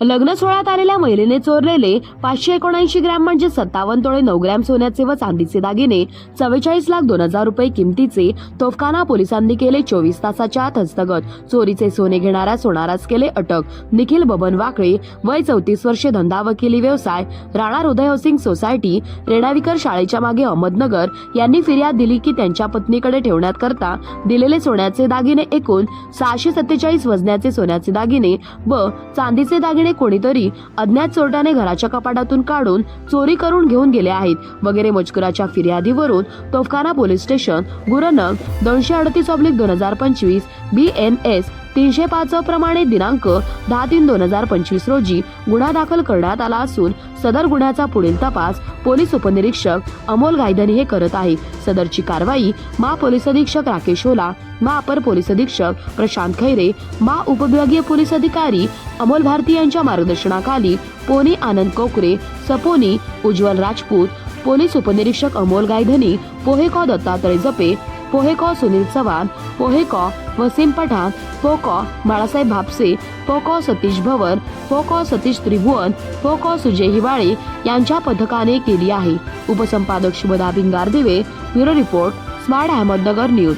लग्न सोहळ्यात आलेल्या महिलेने चोरलेले पाचशे एकोणऐंशी ग्रॅम म्हणजे सत्तावन्न तोळे नऊ ग्रॅम सोन्याचे व चांदीचे दागिने चव्वेचाळीस लाख दोन हजार रुपये किमतीचे तोफखाना पोलिसांनी केले चोवीस तासाच्या आत हस्तगत चोरीचे सोने घेणाऱ्या सोनारास केले अटक. निखिल बबन वाकळे वय चौतीस वर्षे धंदा वकिली व्यवसाय राणा हृदय हाऊसिंग सोसायटी रेणाविकर शाळेच्या मागे अहमदनगर यांनी फिर्याद दिली की त्यांच्या पत्नीकडे ठेवण्यात करता दिलेले सोन्याचे दागिने एकूण सहाशे सत्तेचाळीस वजनाचे सोन्याचे दागिने व चांदीचे दागिने कोणीतरी अज्ञात चोरट्याने घराच्या कपाटातून काढून चोरी करून घेऊन गेले आहेत. वगैरे मजकुराच्या फिर्यादीवरून तोफखाना पोलीस स्टेशन गुरनग दोनशे अडतीस ऑब्लिक दोन हजार पंचवीस बी एन एस तीनशे पाच प्रमाणे दिनांक दहा तीन दोन हजार पंचवीस रोजी गुन्हा दाखल करण्यात आला असून सदर गुन्ह्याचा पुढील तपास पोलीस उपनिरीक्षक अमोल गायधनी हे करत आहे. सदरची कारवाई मा पोलीस अधीक्षक राकेश ओला मा अपर पोलीस अधीक्षक प्रशांत खैरे मा उपविभागीय पोलीस अधिकारी अमोल भारती यांच्या मार्गदर्शनाखाली पोनी आनंद कोकरे सपोनी उज्ज्वल राजपूत पोलीस उपनिरीक्षक अमोल गायधनी पोहेकॉ दत्तात्रय जपे पोहेकॉ सुनील चव्हाण पोहेकॉ वसीम पठाण पोकॉ बाळासाहेब भापसे पोकॉ सतीश भवर पोकॉ सतीश त्रिभुवन पोकॉ सुजय हिवाळे यांच्या पथकाने केली आहे. उपसंपादक Shubhada Bhingardive bureau report smart Ahmednagar news.